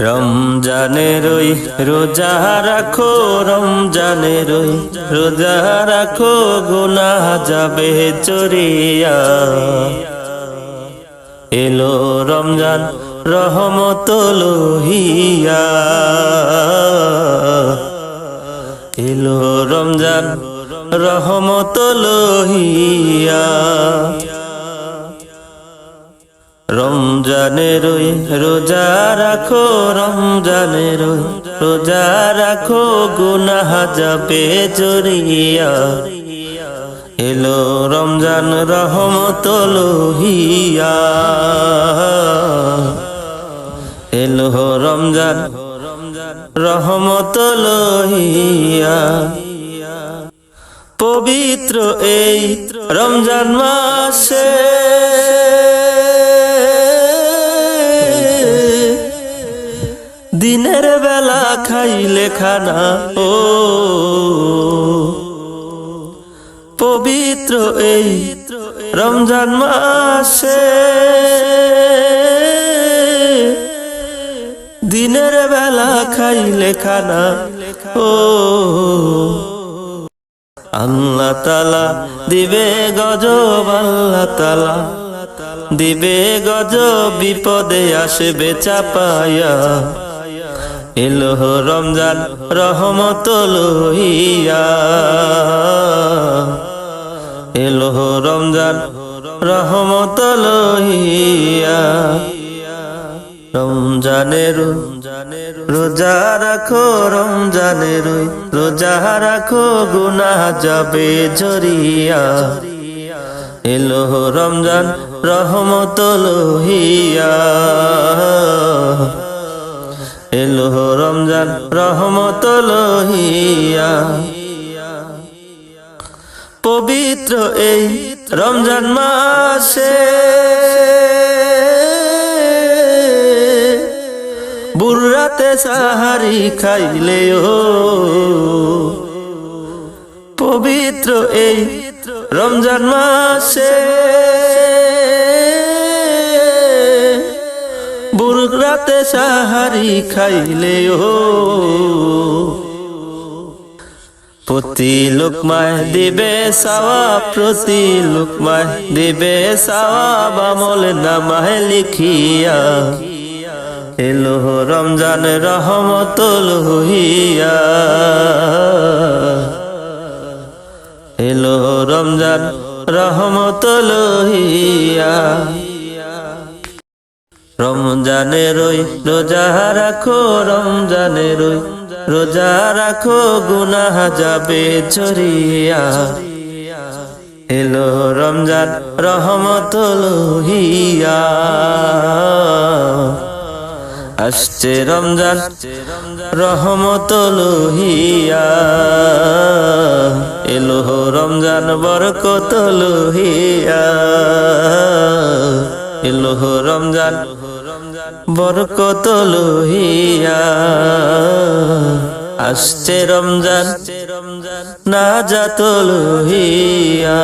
রমজানের ওই রোজা রাখো, রমজানের ওই রোজা রাখো গুনা যাবে চরিয়া। এলো রমজান রহমত লোহিয়া। এলো রমজান রহমত লোহিয়া। রমজানের রোজা রাখো, রমজানের রোজা রাখো, গুনাহ যাবে জরিয়া। এলো রমজান রহমত লোহিয়া। এলো রমজান রহমত লোহিয়া। পবিত্র এই রমজান মাসে খাইলে খানা, ও। পবিত্র এই রমজান মাসে দিনের বেলা খাইলে খানা, ও। আল্লাহ তালা দিবে গজব, আল্লাহ তালা দিবে গজ বিপদে আসবে চাপায়া। এলো রমজান রহমত লইয়া এলো রমজান রহমত লইয়া রমজানের রোজা রাখো, রমজানের রোজা রাখো গুনা যাবে জরিয়া। এলো রমজান রহমত লোহিয়া এলো রমজান রহমত লোহিয়া পবিত্র এই রমজান মাসে বুড়াতে সাহারি খাইলে ও পবিত্র এই রমজান মাসে বুড়াতে সাহারি খাইলে ও। প্রতি লোকমায় দিবে সাওয়া প্রতি লোকমায় দিবে সাওয়া বামল নামায় লিখিয়া। এলো রমজান রহমত হইয়া এলো রমজান রহমত লহিয়া রমজানের ওই রোজা রাখো, রমজানের ওই রোজা রাখো, গুনাহ যাবে ঝরিয়া এলো রমজান রহমত লহিয়া। আসছে রমজান রহমত লোহিয়া। এলো রমজান বরকত লোহিয়া রমজান বরকত লোহিয়া। আসছে রমজান না যাত লোহিয়া।